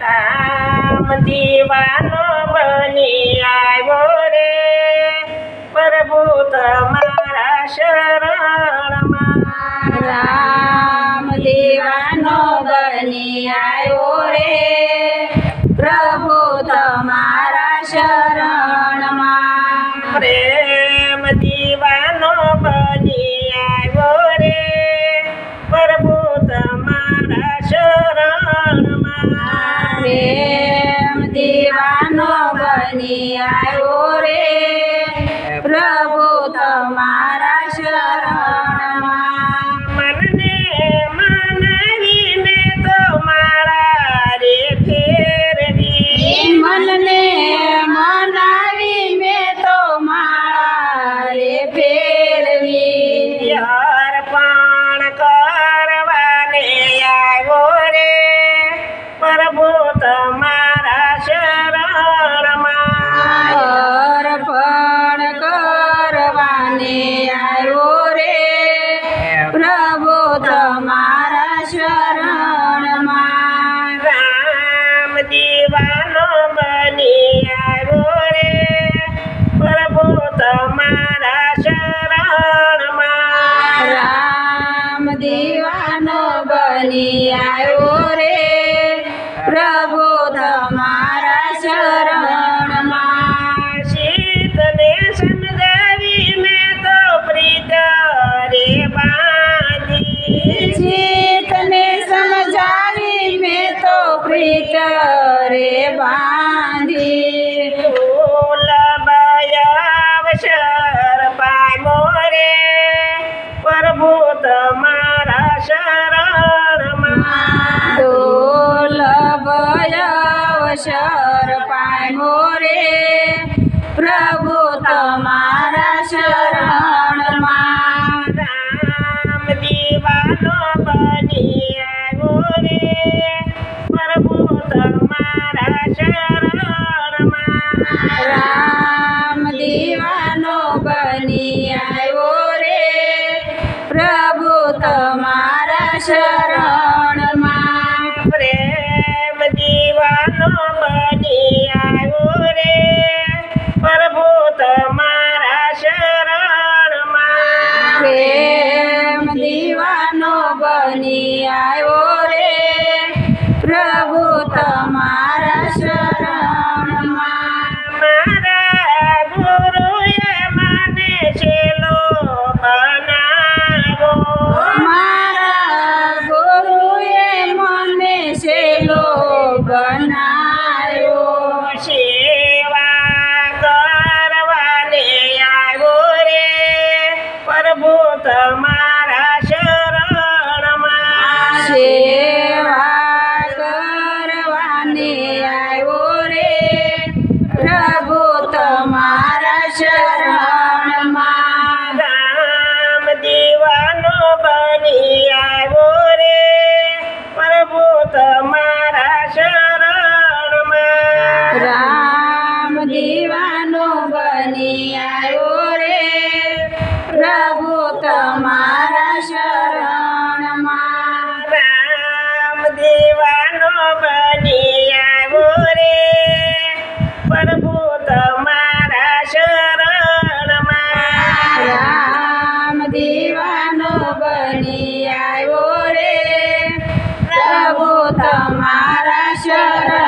राम दिवान बनी आय वो रे प्रभूत मारा शरण मा राम दिवान बनी आय તમારા શરણ અવસર પામ્યો રે. પ્રભુ તમા બની આવ્યો રે પ્રભુ તમારા શરણમાં. મારા ગુરુએ મને છેલો બનાવો મારા ગુરુએ મને છેલો બનાવો Yeah. Shara.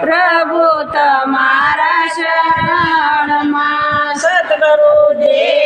પ્રભુ તમારા શરણમાં સતગુરુ દેવની